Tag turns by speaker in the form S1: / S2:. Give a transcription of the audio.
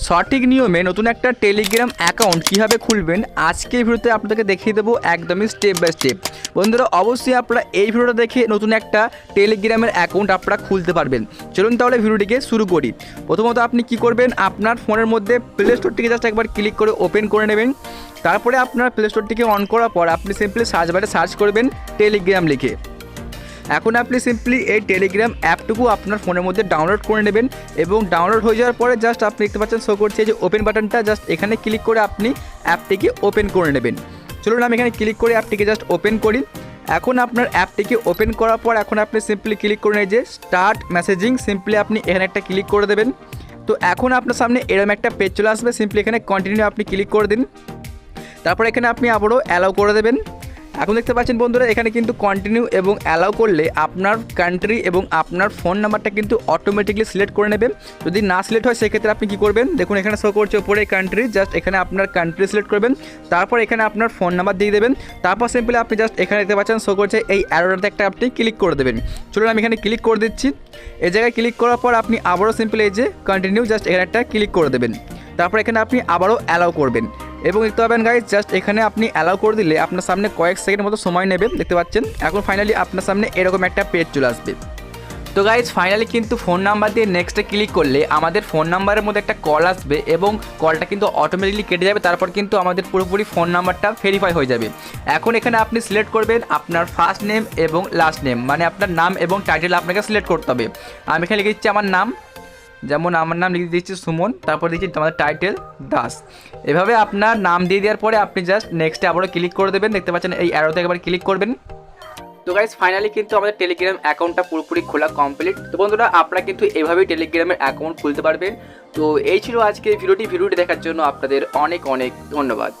S1: সঠিক নিয়মে নতুন একটা টেলিগ্রাম অ্যাকাউন্ট কীভাবে খুলবেন আজকে এই ভিডিওতে আপনাদেরকে দেখিয়ে দেবো একদমই স্টেপ বাই স্টেপ বন্ধুরা, অবশ্যই আপনারা এই ভিডিওটা দেখে নতুন একটা টেলিগ্রামের অ্যাকাউন্ট আপনারা খুলতে পারবেন। চলুন তাহলে ভিডিওটিকে শুরু করি। প্রথমত আপনি কি করবেন, আপনার ফোনের মধ্যে প্লে স্টোরটিকে জাস্ট একবার ক্লিক করে ওপেন করে নেবেন। তারপরে আপনার প্লে স্টোরটিকে অন করার পর আপনি সিম্পলি সার্চ বারে সার্চ করবেন টেলিগ্রাম লিখে। এখন আপনি সিম্পলি এই টেলিগ্রাম অ্যাপটুকু আপনার ফোনের মধ্যে ডাউনলোড করে নেবেন এবং ডাউনলোড হয়ে যাওয়ার পরে জাস্ট আপনি দেখতে পাচ্ছেন শো করছে যে ওপেন বাটনটা জাস্ট এখানে ক্লিক করে আপনি অ্যাপটিকে ওপেন করে নেবেন। চলুন আমি এখানে ক্লিক করে অ্যাপটিকে জাস্ট ওপেন করি। এখন আপনার অ্যাপটিকে ওপেন করার পর এখন আপনি সিম্পলি ক্লিক করে নেই যে স্টার্ট মেসেজিং সিম্পলি আপনি এখানে একটা ক্লিক করে দেবেন। তো এখন আপনার সামনে এরকম একটা পেজ চলে আসবে সিম্পলি এখানে কন্টিনিউ আপনি ক্লিক করে দিন। তারপর এখানে আপনি আবারও অ্যালাউ করে দেবেন। এখন দেখতে পাচ্ছেন বন্ধুরা, এখানে কিন্তু কন্টিনিউ এবং অ্যালাউ করলে আপনার কান্ট্রি এবং আপনার ফোন নাম্বারটা কিন্তু অটোমেটিকলি সিলেক্ট করে নেবে। যদি না সিলেক্ট হয়, সেক্ষেত্রে আপনি কী করবেন? দেখুন, এখানে শো করছে ওপরে কান্ট্রি জাস্ট এখানে আপনার কান্ট্রি সিলেক্ট করবেন। তারপর এখানে আপনার ফোন নাম্বার দিয়ে দেবেন। তারপর সিম্পলি আপনি জাস্ট এখানে দেখতে পাচ্ছেন শো করছে এই অ্যারোটাতে একটা আপনি ক্লিক করে দেবেন। চলুন, আমি এখানে ক্লিক করে দিচ্ছি। এই জায়গায় ক্লিক করার পর আপনি আবারও সিম্পলি এই যে কন্টিনিউ জাস্ট এখানে একটা ক্লিক করে দেবেন। তারপর এখানে আপনি আবারও অ্যালাউ করবেন। এবং দেখতে পাবেন গাইজ জাস্ট এখানে আপনি অ্যালাউ করে দিলে আপনার সামনে কয়েক সেকেন্ড মতো সময় নেবে, দেখতে পাচ্ছেন? এখন ফাইনালি আপনার সামনে এরকম একটা পেজ চলে আসবে। তো গাইজ ফাইনালি কিন্তু ফোন নাম্বার দিয়ে নেক্সটে ক্লিক করলে আমাদের ফোন নাম্বারের মধ্যে একটা কল আসবে এবং কলটা কিন্তু অটোমেটিকলি কেটে যাবে, তারপর কিন্তু আমাদের পুরোপুরি ফোন নাম্বারটা ভেরিফাই হয়ে যাবে। এখন এখানে আপনি সিলেক্ট করবেন আপনার ফার্স্ট নেম এবং লাস্ট নেম মানে আপনার নাম এবং টাইটেল আপনাকে সিলেক্ট করতে হবে। আমি এখানে লিখে দিচ্ছি আমার নাম যেমন আমার নাম লিখে দিচ্ছি সুমন, তারপর দিচ্ছি তোমাদের টাইটেল দাস। এভাবে আপনার নাম দিয়ে দেওয়ার পরে আপনি জাস্ট নেক্সটে আবারও ক্লিক করে দেবেন। দেখতে পাচ্ছেন এই অ্যারোতে একবার ক্লিক করবেন। তো গাইজ ফাইনালি কিন্তু আমাদের টেলিগ্রাম অ্যাকাউন্টটা পুরোপুরি খোলা কমপ্লিট তো বন্ধুরা, আপনারা কিন্তু এভাবেই টেলিগ্রামের অ্যাকাউন্ট খুলতে পারবেন। তো এই ছিল আজকে ভিডিওটি। ভিডিওটি দেখার জন্য আপনাদের অনেক অনেক ধন্যবাদ।